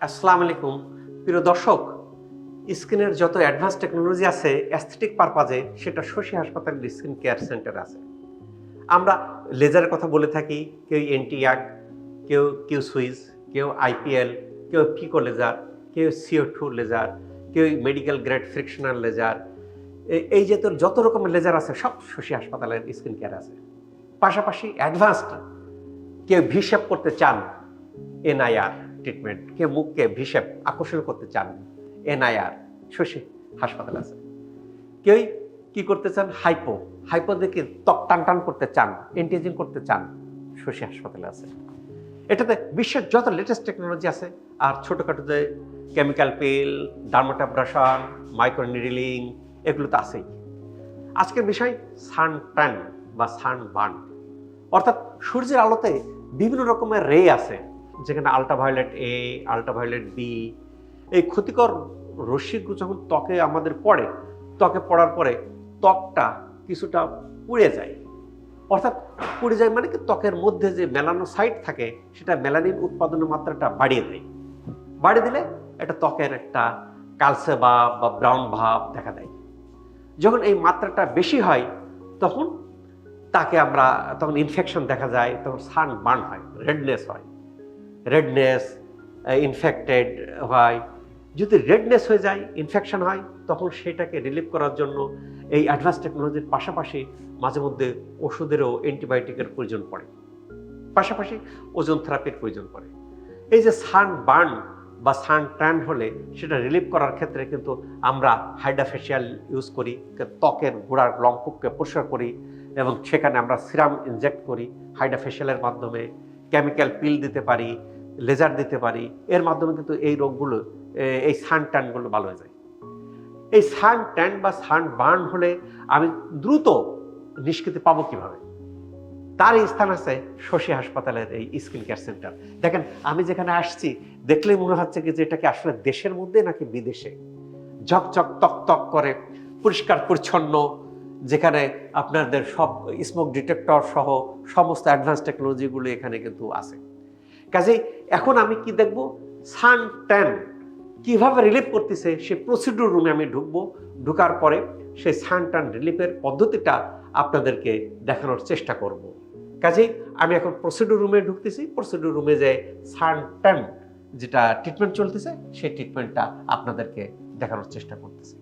আসসালামু আলাইকুম। প্রিয় দর্শক স্কিনের যত অ্যাডভান্স টেকনোলজি আছে, অ্যাস্থেটিক পারপাজে সেটা শশী হাসপাতালের স্কিন কেয়ার সেন্টার আছে। আমরা লেজারের কথা বলে থাকি, কেউ এনটিয়াক কেউ কিউ সুইজ কেউ আইপিএল, কেউ ফিকো লেজার, কেউ সিও টু লেজার, কেউ মেডিকেল গ্রেড ফ্রিকশনাল লেজার। এই যে তোর যত রকমের লেজার আছে, সব শশী হাসপাতালের স্কিন কেয়ার আছে। পাশাপাশি অ্যাডভান্সড কেউ ভিসেপ করতে চান এনআইআর ট্রিটমেন্ট কেউ মুখকে ভিসেপ আকর্ষণ করতে চান এনআইআর, শশী হাসপাতাল আছে। কেউই কি করতে চান? হাইপো। হাইপো দেখে ত্বক টান টান করতে চান এন্টিজিং করতে চান, শশী হাসপাতালে আছে। এটাতে বিশ্বের যত লেটেস্ট টেকনোলজি আছে, আর ছোটোখাটো যে কেমিক্যাল পিল ডার্মাটাব্রাশন মাইক্রোনিডিলিং এগুলো তো আছেই। আজকের বিষয় সান ট্যান বা সান বার্ন অর্থাৎ সূর্যের আলোতে বিভিন্ন রকমের রে আছে। যেখানে আল্ট্রাভায়োলেট এ আল্ট্রাভায়োলেট বি এই ক্ষতিকর রশ্মিগুলো যখন ত্বকে আমাদের পড়ে, ত্বকে পড়ার পরে ত্বকটা কিছুটা পুড়ে যায়। অর্থাৎ পুড়ে যায় মানে কি ত্বকের মধ্যে যে মেলানোসাইট থাকে, সেটা মেলানিন উৎপাদনের মাত্রাটা বাড়িয়ে দেয়। বাড়িয়ে দিলে এটা ত্বকের একটা কালসে ভাব বা ব্রাউন ভাব দেখা দেয়। যখন এই মাত্রাটা বেশি হয়, তখন তাকে আমরা, তখন ইনফেকশন দেখা যায়, তখন সান বার্ন হয় রেডনেস হয়। রেডনেস ইনফেক্টেড হয়। যদি রেডনেস হয়ে যায় ইনফেকশন হয়, তখন সেটাকে রিলিভ করার জন্য এই অ্যাডভান্স টেকনোলজির পাশাপাশি মাঝে মধ্যে ওষুধেরও অ্যান্টিবায়োটিকের প্রয়োজন পড়ে। পাশাপাশি ওজন থেরাপির প্রয়োজন পড়ে। এই যে সান বার্ন বা সান ট্যান হলে সেটা রিলিভ করার ক্ষেত্রে কিন্তু আমরা হাইড্রাফেশিয়াল ইউজ করি, ত্বকের গোড়ার লম্পককে পরিষ্কার করি এবং সেখানে আমরা সিরাম ইনজেক্ট করি হাইড্রাফেশিয়ালের মাধ্যমে কেমিক্যাল পিল দিতে পারি লেজার দিতে পারি, এর মাধ্যমে কিন্তু এই রোগগুলো এই সান ট্যানগুলো ভালো হয়ে যায়। এই সান ট্যান বা সান বার্ন হলে আমি দ্রুত নিষ্কৃতি পাবো কীভাবে? তার স্থান আছে শশী হাসপাতালের এই স্কিন কেয়ার সেন্টার। দেখেন, আমি যেখানে আসছি, দেখলেই মনে হচ্ছে কি যে এটা কি আসলে দেশের মধ্যে নাকি বিদেশে? ঝকঝক তক তক করে, পরিষ্কার পরিচ্ছন্ন, যেখানে আপনাদের সব স্মোক ডিটেক্টর সহ সমস্ত অ্যাডভান্স টেকনোলজিগুলো এখানে কিন্তু আছে। কাজেই এখন আমি কি দেখব? সান ট্যান কীভাবে রিলিফ করতেছে, সে প্রসিডিউর রুমে আমি ঢুকবো। ঢুকার পরে সেই সান ট্যান রিলিফের পদ্ধতিটা আপনাদেরকে দেখানোর চেষ্টা করব। কাজেই আমি এখন প্রসিডিউর রুমে ঢুকতেছি। প্রসিডিউর রুমে যে সান ট্যান যেটা ট্রিটমেন্ট চলতেছে, সেই ট্রিটমেন্টটা আপনাদেরকে দেখানোর চেষ্টা করতেছি।